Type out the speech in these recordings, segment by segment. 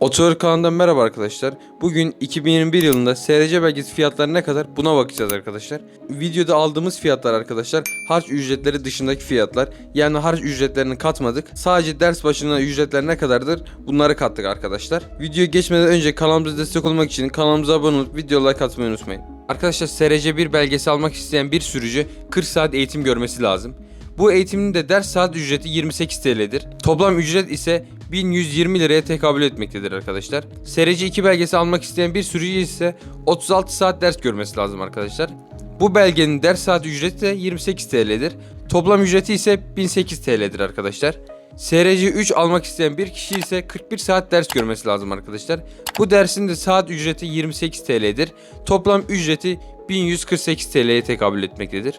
Otoyol kanalından merhaba arkadaşlar. Bugün 2021 yılında SRC belgesi fiyatları ne kadar buna bakacağız arkadaşlar. Videoda aldığımız fiyatlar arkadaşlar harç ücretleri dışındaki fiyatlar. Yani harç ücretlerini katmadık. Sadece ders başına ücretler ne kadardır bunları kattık arkadaşlar. Videoya geçmeden önce kanalımıza destek olmak için kanalımıza abone olup video like atmayı unutmayın. Arkadaşlar SRC 1 belgesi almak isteyen bir sürücü 40 saat eğitim görmesi lazım. Bu eğitimin de ders saat ücreti 28 TL'dir. Toplam ücret ise 1120 liraya tekabül etmektedir arkadaşlar. SRC 2 belgesi almak isteyen bir sürücü ise 36 saat ders görmesi lazım arkadaşlar. Bu belgenin ders saat ücreti de 28 TL'dir. Toplam ücreti ise 1008 TL'dir arkadaşlar. SRC 3 almak isteyen bir kişi ise 41 saat ders görmesi lazım arkadaşlar. Bu dersin de saat ücreti 28 TL'dir. Toplam ücreti 1148 TL'ye tekabül etmektedir.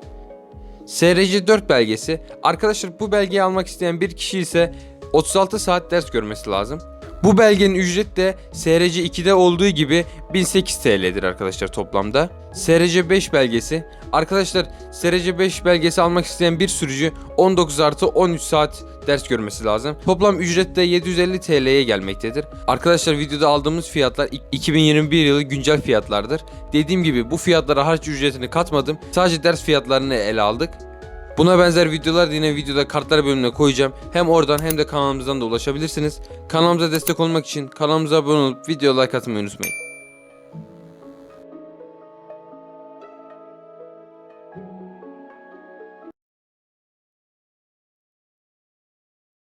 SRC 4 belgesi. Arkadaşlar bu belgeyi almak isteyen bir kişi ise 36 saat ders görmesi lazım. Bu belgenin ücreti de SRC 2'de olduğu gibi 1008 TL'dir arkadaşlar toplamda. SRC 5 belgesi. Arkadaşlar SRC 5 belgesi almak isteyen bir sürücü 19 artı 13 saat ders görmesi lazım. Toplam ücret de 750 TL'ye gelmektedir. Arkadaşlar videoda aldığımız fiyatlar 2021 yılı güncel fiyatlardır. Dediğim gibi bu fiyatlara harç ücretini katmadım. Sadece ders fiyatlarını ele aldık. Buna benzer videolar yine videoda kartlar bölümüne koyacağım. Hem oradan hem de kanalımızdan da ulaşabilirsiniz. Kanalımıza destek olmak için kanalımıza abone olup video like atmayı unutmayın. thank you